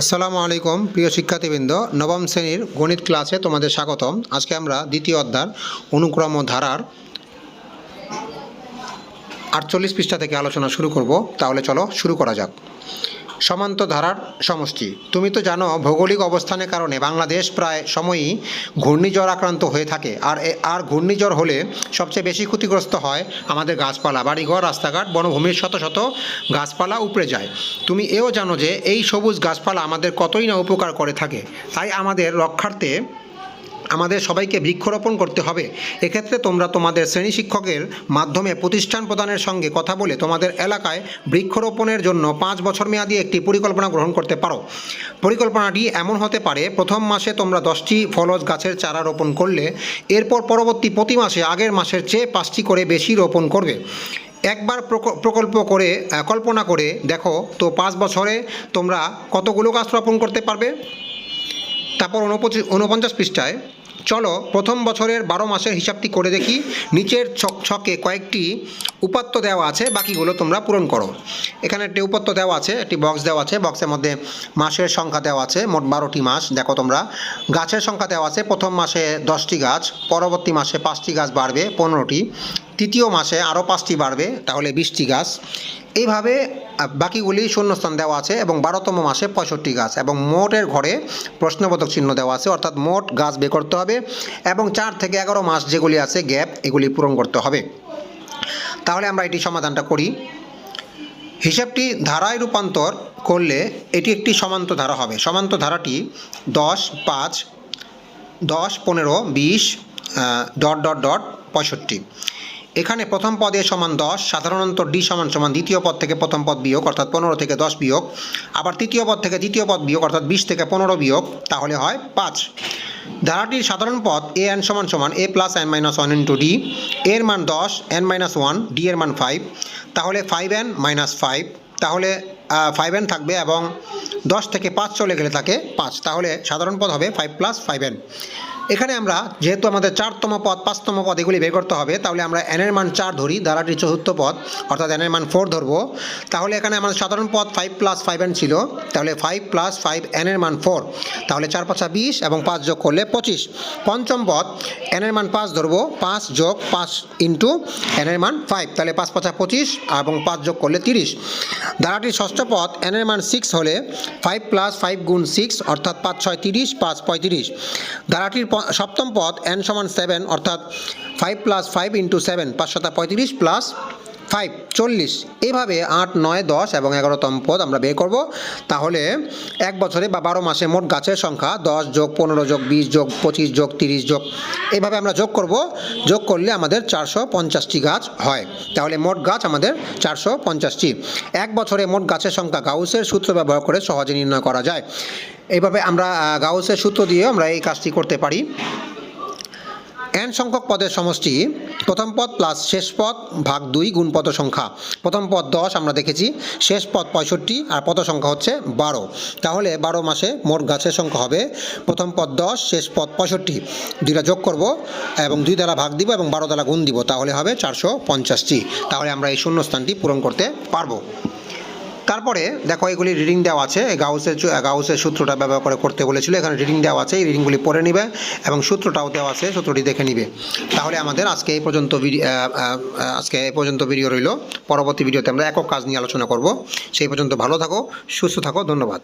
আসসালামু আলাইকুম, প্রিয় শিক্ষার্থীবৃন্দ। নবম শ্রেণির গণিত ক্লাসে তোমাদের স্বাগতম। আজকে আমরা দ্বিতীয় অধ্যায় অনুক্রম ধারার আটচল্লিশ পৃষ্ঠা থেকে আলোচনা শুরু করব। তাহলে চলো শুরু করা যাক। সমান্ত ধারার সমষ্টি। তুমি তো জানো, ভৌগোলিক অবস্থানের কারণে বাংলাদেশ প্রায় সময়ই ঘূর্ণিঝড় আক্রান্ত হয়ে থাকে। আর আর ঘূর্ণিঝড় হলে সবচেয়ে বেশি ক্ষতিগ্রস্ত হয় আমাদের গাছপালা, বাড়িঘর, রাস্তাঘাট, বনভূমির শত শত গাছপালা উপড়ে যায়। তুমি এও জানো যে এই সবুজ গাছপালা আমাদের কতই না উপকার করে থাকে। তাই আমাদের রক্ষার্থে আমাদের সবাইকে বৃক্ষরোপণ করতে হবে। এক্ষেত্রে তোমরা তোমাদের শ্রেণি শিক্ষকের মাধ্যমে প্রতিষ্ঠান প্রদানের সঙ্গে কথা বলে তোমাদের এলাকায় বৃক্ষরোপণের জন্য পাঁচ বছর মেয়াদি একটি পরিকল্পনা গ্রহণ করতে পারো। পরিকল্পনাটি এমন হতে পারে, প্রথম মাসে তোমরা দশটি ফলজ গাছের চারা রোপণ করলে, এরপর পরবর্তী প্রতি মাসে আগের মাসের চেয়ে পাঁচটি করে বেশি রোপণ করবে। একবার প্রক- প্রকল্প করে কল্পনা করে দেখো, তো পাঁচ বছরে তোমরা কতগুলো গাছ রোপণ করতে পারবে? তারপর উনপঞ্চাশ পৃষ্ঠায় চলো প্রথম বছরের বারো মাসের হিসাবটি করে দেখি। নিচের ছক কয়েকটি উপাত্ত দেওয়া আছে, বাকিগুলো তোমরা পূরণ করো। এখানে একটি উপাত্ত দেওয়া আছে, একটি বক্স দেওয়া আছে, বক্সের মধ্যে মাসের সংখ্যা দেওয়া আছে, মোট বারোটি মাস, দেখো তোমরা। গাছের সংখ্যা দেওয়া আছে, প্রথম মাসে দশটি গাছ, পরবর্তী মাসে পাঁচটি গাছ বাড়বে, পনেরোটি। তৃতীয় মাসে আরও পাঁচটি বাড়বে, তাহলে বিশটি গাছ। এইভাবে বাকিগুলি শূন্যস্থান দেওয়া আছে এবং বারোতম মাসে পঁয়ষট্টি গাছ এবং মোটের ঘরে প্রশ্নবোধক চিহ্ন দেওয়া আছে, অর্থাৎ মোট গাছ বের করতে হবে এবং চার থেকে এগারো মাস যেগুলি আছে গ্যাপ এগুলি পূরণ করতে হবে। তাহলে আমরা এটি সমাধানটা করি। হিসাবটি ধারায় রূপান্তর করলে এটি একটি সমান্ত ধারা হবে। সমান্ত ধারাটি দশ, পাঁচ, দশ, পনেরো, বিশ ডট ডট ডট, পঁয়ষট্টি। এখানে প্রথম পদে সমান দশ, সাধারণত ডি সমান সমান দ্বিতীয় পদ থেকে প্রথম পদ বিয়োগ, অর্থাৎ পনেরো থেকে দশ বিয়োগ। আবার তৃতীয় পদ থেকে দ্বিতীয় পদ বিয়োগ, অর্থাৎ বিশ থেকে পনেরো বিয়োগ, তাহলে হয় পাঁচ। ধারাটির সাধারণ পদ এ এন সমান সমান A plus N minus one into D. এর মান দশ, এন মাইনাস ওয়ান, ডি এর মান ফাইভ। তাহলে ফাইভ এন মাইনাস ফাইভ। তাহলে ফাইভ এন থাকবে এবং দশ থেকে পাঁচ চলে গেলে থাকে পাঁচ। তাহলে সাধারণ পদ হবে ফাইভ প্লাস ফাইভ এন। এখানে আমরা যেহেতু আমাদের চারতম পদ, পাঁচতম পদ এগুলি বের করতে হবে, তাহলে আমরা এনের মান চার ধরি ধারাটির চতুর্থ পদ, অর্থাৎ এনের মান ফোর ধরবো। তাহলে এখানে আমাদের সাধারণ পদ ফাইভ প্লাস ফাইভ এন ছিল, তাহলে ফাইভ প্লাস ফাইভ এনের মান ফোর তাহলে চার পাঁচা বিশ এবং পাঁচ যোগ করলে পঁচিশ। পঞ্চম পদ এনের মান পাঁচ ধরবো, পাঁচ যোগ পাঁচ ইন্টু এনের মান ফাইভ তাহলে পাঁচ পাঁচা পঁচিশ এবং পাঁচ যোগ করলে তিরিশ। ধারাটির ষষ্ঠ পদ এনের মান সিক্স হলে ফাইভ প্লাস ফাইভ গুণ সিক্স অর্থাৎ পাঁচ ছয় তিরিশ, পাঁচ পঁয়ত্রিশ। ধারাটির সপ্তম পদ এন সমান সেভেন অর্থাৎ five plus five into seven পাঁচশত পঁয়ত্রিশ প্লাস ফাইভ, চল্লিশ। এইভাবে আট, নয়, দশ এবং এগারোতম পদ আমরা বের করব। তাহলে এক বছরে বা বারো মাসে মোট গাছের সংখ্যা দশ যোগ পনেরো যোগ বিশ যোগ পঁচিশ যোগ তিরিশ যোগ। এইভাবে আমরা যোগ করব। যোগ করলে আমাদের চারশো পঞ্চাশটি গাছ হয়। তাহলে মোট গাছ আমাদের চারশো পঞ্চাশটি। এক বছরে মোট গাছের সংখ্যা গাউসের সূত্র ব্যবহার করে সহজে নির্ণয় করা যায়। এইভাবে আমরা গাউসের সূত্র দিয়ে আমরা এই কাজটি করতে পারি। এন সংখ্যক পদের সমষ্টি, প্রথম পদ প্লাস শেষ পদ ভাগ দুই গুণ পদ সংখ্যা। প্রথম পদ দশ আমরা দেখেছি, শেষ পদ পঁয়ষট্টি আর পদ সংখ্যা হচ্ছে বারো। তাহলে বারো মাসে মোট গাছের সংখ্যা হবে প্রথম পদ দশ, শেষ পদ পঁয়ষট্টি। দুইটা যোগ করব এবং দুই দ্বারা ভাগ দিব এবং বারো দ্বারা গুণ দিব, তাহলে হবে চারশো পঞ্চাশটি। তাহলে আমরা এই শূন্যস্থানটি পূরণ করতে পারব। তারপরে দেখো এগুলি রিডিং দেওয়া আছে। গাউসের গাউসের সূত্রটা ব্যবহার করে করতে বলেছিল। এখানে রিডিং দেওয়া আছে, এই রিডিংগুলি পড়ে নিবে এবং সূত্রটাও দেওয়া আছে, সূত্রটি দেখে নিবে। তাহলে আমাদের আজকে এই পর্যন্ত আজকে এই পর্যন্ত ভিডিও রইল। পরবর্তী ভিডিওতে আমরা একক কাজ নিয়ে আলোচনা করব। সেই পর্যন্ত ভালো থাকো, সুস্থ থাকো, ধন্যবাদ।